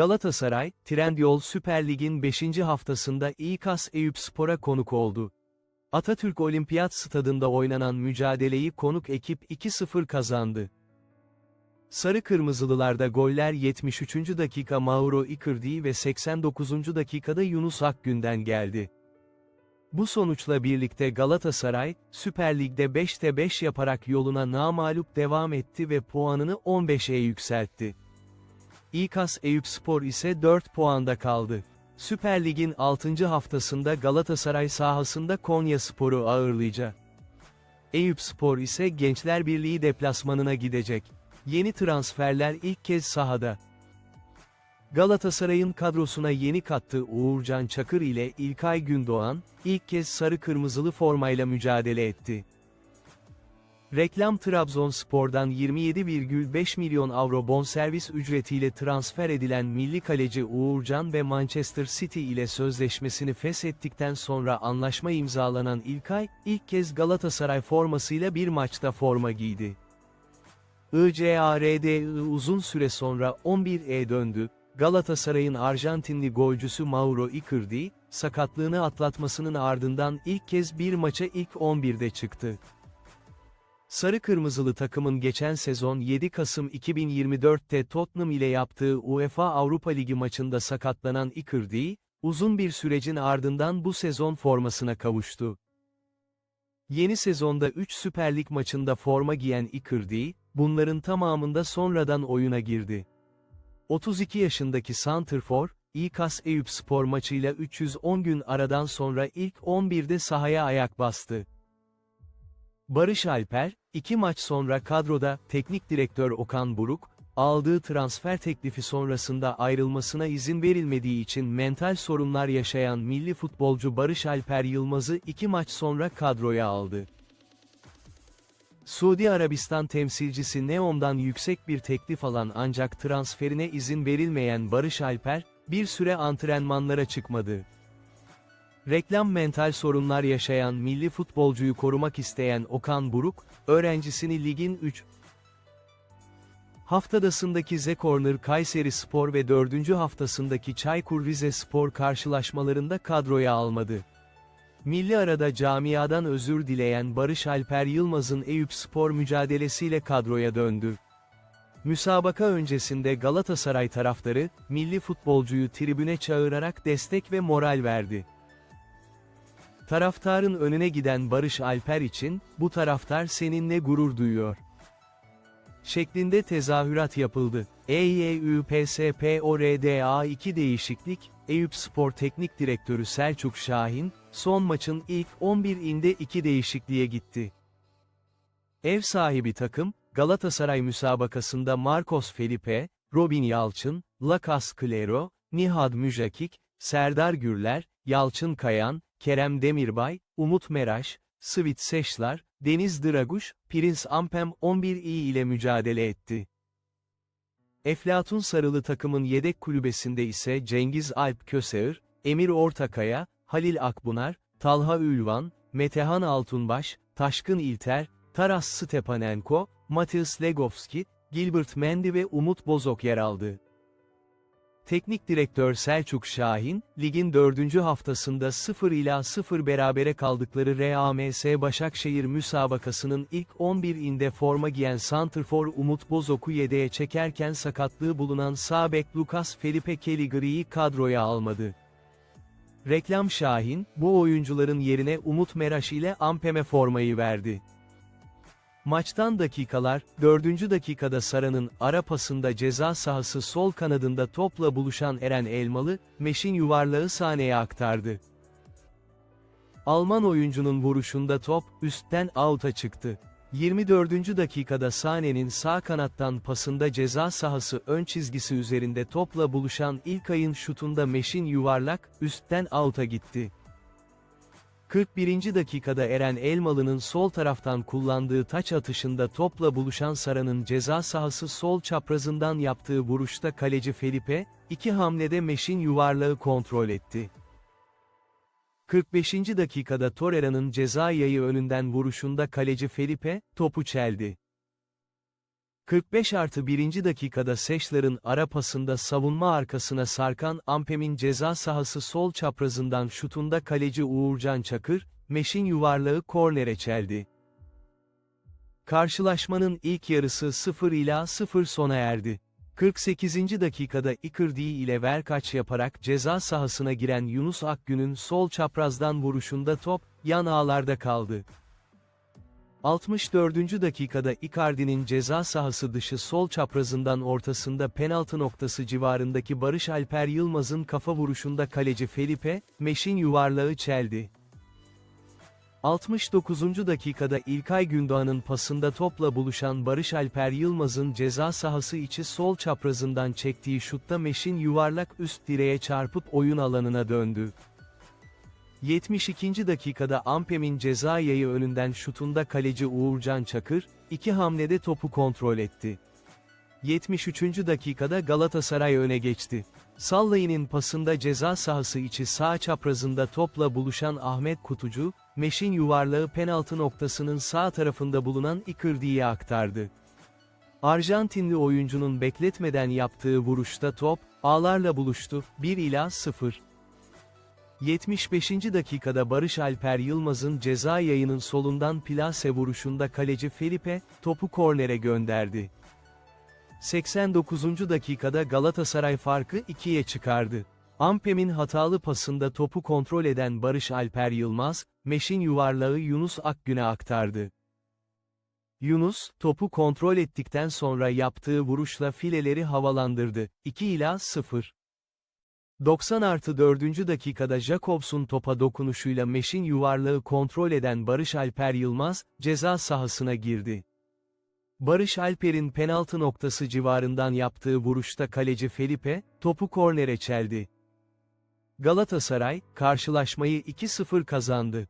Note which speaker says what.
Speaker 1: Galatasaray, Trendyol Süper Lig'in 5. haftasında İKAS Eyüpspor'a konuk oldu. Atatürk Olimpiyat Stadında oynanan mücadeleyi konuk ekip 2-0 kazandı. Sarı Kırmızılılarda goller 73. dakika Mauro Icardi ve 89. dakikada Yunus Akgün'den geldi. Bu sonuçla birlikte Galatasaray, Süper Lig'de 5'te 5 yaparak yoluna namalup devam etti ve puanını 15'e yükseltti. İKAS Eyüpspor ise 4 puanda kaldı. Süper Lig'in 6. haftasında Galatasaray sahasında Konyaspor'u ağırlayacak. Eyüpspor ise Gençler Birliği deplasmanına gidecek. Yeni transferler ilk kez sahada. Galatasaray'ın kadrosuna yeni kattığı Uğurcan Çakır ile İlkay Gündoğan, ilk kez sarı kırmızılı formayla mücadele etti. Reklam Trabzonspor'dan 27,5 milyon avro bonservis ücretiyle transfer edilen milli kaleci Uğurcan ve Manchester City ile sözleşmesini feshettikten sonra anlaşma imzalanan İlkay, ilk kez Galatasaray formasıyla bir maçta forma giydi. ICARDI uzun süre sonra 11'e döndü, Galatasaray'ın Arjantinli golcüsü Mauro Icardi, sakatlığını atlatmasının ardından ilk kez bir maça ilk 11'de çıktı. Sarı Kırmızılı takımın geçen sezon 7 Kasım 2024'te Tottenham ile yaptığı UEFA Avrupa Ligi maçında sakatlanan Icardi, uzun bir sürecin ardından bu sezon formasına kavuştu. Yeni sezonda 3 Süper Lig maçında forma giyen Icardi, bunların tamamında sonradan oyuna girdi. 32 yaşındaki Santrfor, İKAS Eyüpspor maçıyla 310 gün aradan sonra ilk 11'de sahaya ayak bastı. Barış Alper, iki maç sonra kadroda, teknik direktör Okan Buruk, aldığı transfer teklifi sonrasında ayrılmasına izin verilmediği için mental sorunlar yaşayan milli futbolcu Barış Alper Yılmaz'ı iki maç sonra kadroya aldı. Suudi Arabistan temsilcisi Neom'dan yüksek bir teklif alan ancak transferine izin verilmeyen Barış Alper, bir süre antrenmanlara çıkmadı. Reklam mental sorunlar yaşayan milli futbolcuyu korumak isteyen Okan Buruk, öğrencisini ligin 3 haftadasındaki Z Corner Kayseri Spor ve 4. haftasındaki Çaykur Rizespor karşılaşmalarında kadroya almadı. Milli arada camiadan özür dileyen Barış Alper Yılmaz'ın Eyüpspor mücadelesiyle kadroya döndü. Müsabaka öncesinde Galatasaray taraftarı, milli futbolcuyu tribüne çağırarak destek ve moral verdi. Taraftarın önüne giden Barış Alper için, bu taraftar seninle gurur duyuyor. Şeklinde tezahürat yapıldı. EYÜPSPORDA 2 değişiklik, Eyüp Spor Teknik Direktörü Selçuk Şahin, son maçın ilk 11'inde 2 değişikliğe gitti. Ev sahibi takım, Galatasaray müsabakasında Marcos Felipe, Robin Yalçın, Lakas Klero, Nihad Müjakik, Serdar Gürler, Yalçın Kayan, Kerem Demirbay, Umut Meraş, Svit Seşlar, Deniz Draguş, Prince Ampem 11 iyi ile mücadele etti. Eflatun Sarılı takımın yedek kulübesinde ise Cengiz Alp Köseğir, Emir Ortakaya, Halil Akbunar, Talha Ülvan, Metehan Altunbaş, Taşkın İlter, Taras Stepanenko, Matias Legovski, Gilbert Mendy ve Umut Bozok yer aldı. Teknik direktör Selçuk Şahin, ligin dördüncü haftasında 0 ila 0 berabere kaldıkları RAMS Başakşehir müsabakasının ilk 11'inde forma giyen Santrfor Umut Bozok'u yedeğe çekerken sakatlığı bulunan sağ bek Lucas Felipe Caligari'yi kadroya almadı. Reklam Şahin, bu oyuncuların yerine Umut Meraş ile Ampem'e formayı verdi. Maçtan dakikalar, 4. dakikada Sara'nın ara pasında ceza sahası sol kanadında topla buluşan Eren Elmalı, Meş'in yuvarlağı sahneye aktardı. Alman oyuncunun vuruşunda top, üstten out'a çıktı. 24. dakikada Sane'nin sağ kanattan pasında ceza sahası ön çizgisi üzerinde topla buluşan İlkay'ın şutunda Meş'in yuvarlak, üstten out'a gitti. 41. dakikada Eren Elmalı'nın sol taraftan kullandığı taç atışında topla buluşan Sara'nın ceza sahası sol çaprazından yaptığı vuruşta kaleci Felipe, iki hamlede Meş'in yuvarlağı kontrol etti. 45. dakikada Torreira'nın ceza yayı önünden vuruşunda kaleci Felipe, topu çeldi. 45 artı 1. dakikada Seşler'in ara pasında savunma arkasına sarkan Ampem'in ceza sahası sol çaprazından şutunda kaleci Uğurcan Çakır, Meş'in yuvarlağı kornere çeldi. Karşılaşmanın ilk yarısı 0 ila 0 sona erdi. 48. dakikada Icardi ile verkaç yaparak ceza sahasına giren Yunus Akgün'ün sol çaprazdan vuruşunda top, yan ağlarda kaldı. 64. dakikada Icardi'nin ceza sahası dışı sol çaprazından ortasında penaltı noktası civarındaki Barış Alper Yılmaz'ın kafa vuruşunda kaleci Felipe, Meş'in yuvarlağı çeldi. 69. dakikada İlkay Gündoğan'ın pasında topla buluşan Barış Alper Yılmaz'ın ceza sahası içi sol çaprazından çektiği şutta Meş'in yuvarlak üst direğe çarpıp oyun alanına döndü. 72. dakikada Ampem'in ceza yayı önünden şutunda kaleci Uğurcan Çakır, iki hamlede topu kontrol etti. 73. dakikada Galatasaray öne geçti. Sallayı'nın pasında ceza sahası içi sağ çaprazında topla buluşan Ahmet Kutucu, Meş'in yuvarlağı penaltı noktasının sağ tarafında bulunan Icardi'ye aktardı. Arjantinli oyuncunun bekletmeden yaptığı vuruşta top, ağlarla buluştu, 1 ila 0. 75. dakikada Barış Alper Yılmaz'ın ceza yayının solundan plase vuruşunda kaleci Felipe, topu kornere gönderdi. 89. dakikada Galatasaray farkı 2'ye çıkardı. Ampem'in hatalı pasında topu kontrol eden Barış Alper Yılmaz, Meş'in yuvarlağı Yunus Akgün'e aktardı. Yunus, topu kontrol ettikten sonra yaptığı vuruşla fileleri havalandırdı. 2 ila 0. 90 artı 4. dakikada Jacobs'un topa dokunuşuyla Meş'in yuvarlağı kontrol eden Barış Alper Yılmaz, ceza sahasına girdi. Barış Alper'in penaltı noktası civarından yaptığı vuruşta kaleci Felipe, topu kornere çeldi. Galatasaray, karşılaşmayı 2-0 kazandı.